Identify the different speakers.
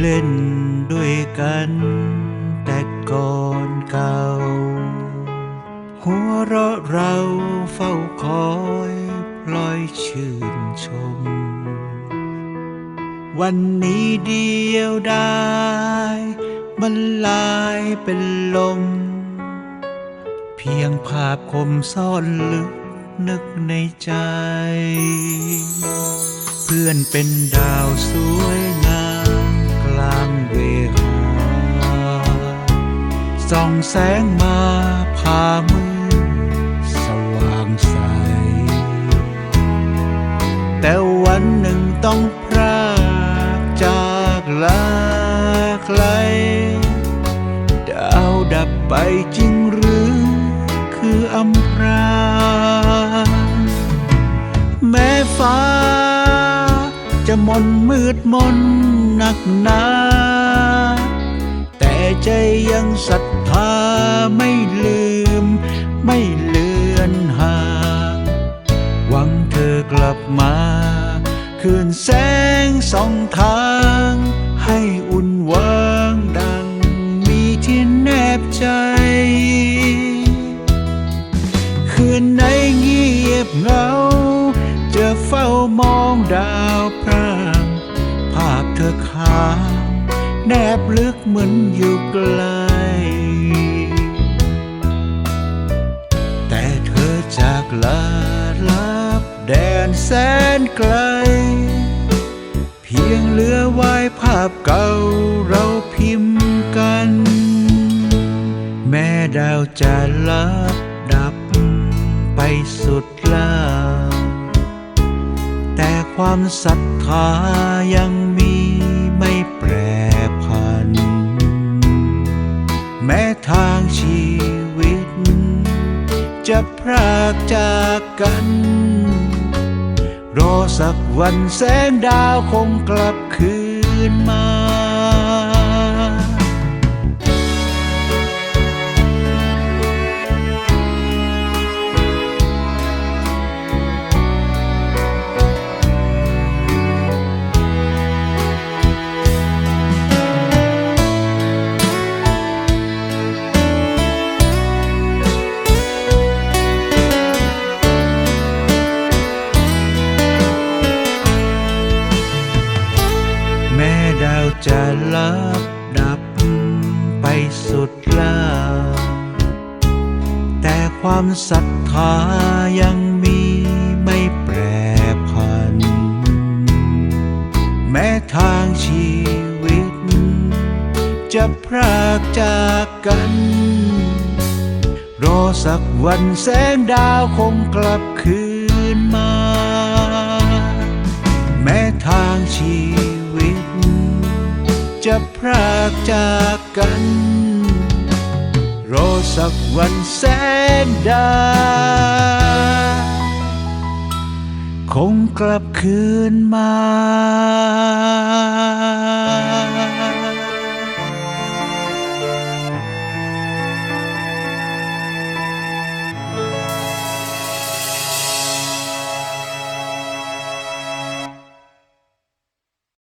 Speaker 1: เล่นด้วยกันแต่ก่อนเก่า หัวเราะเราเฝ้าคอยพลอยชื่นชม วันนี้เดียวได้มันลายเป็นลม เพียงภาพคมซ่อนลึกนึกในใจ เพื่อนเป็นดาวสวยางเวหาส่องแสงมาพามือสว่างใส แต่วันหนึ่งต้องพรากจากลาไกลดาวดับไปจริงหรือคืออำพรางแม้ฟ้าจะมนมืดมนหนักหนา ใจยังศรัทธาไม่ลืม ไม่เลือนห่าง หวังเธอกลับมา คืนแสงสองทาง ให้อุ่นวางดังมีที่แนบใจ คืนไหนเงียบเหงา จะเฝ้ามองดาวพร่างภาพเธอขาว แนบลึกเหมือนอยู่ไกล แต่เธอจากลาลับแดนแสนไกล เพียงเหลือไว้ภาพเก่าเราพิมพ์กัน แม่ดาวจะลับดับไปสุดลาแต่ความศรัทธายัง แม้ทางชีวิต จะพรากจากกัน รอสักวันแสงดาวคงกลับคืนมา จะลับดับไปสุดลาแต่ความศรัทธายังมีไม่แปรผัน แม้ทางชีวิต จะพรากจากกัน รอสักวันแสงดาวคงกลับคืนมา แม้ทางชีวิต จะพรากจากกัน รอสักวันแสนดา คงกลับคืนมา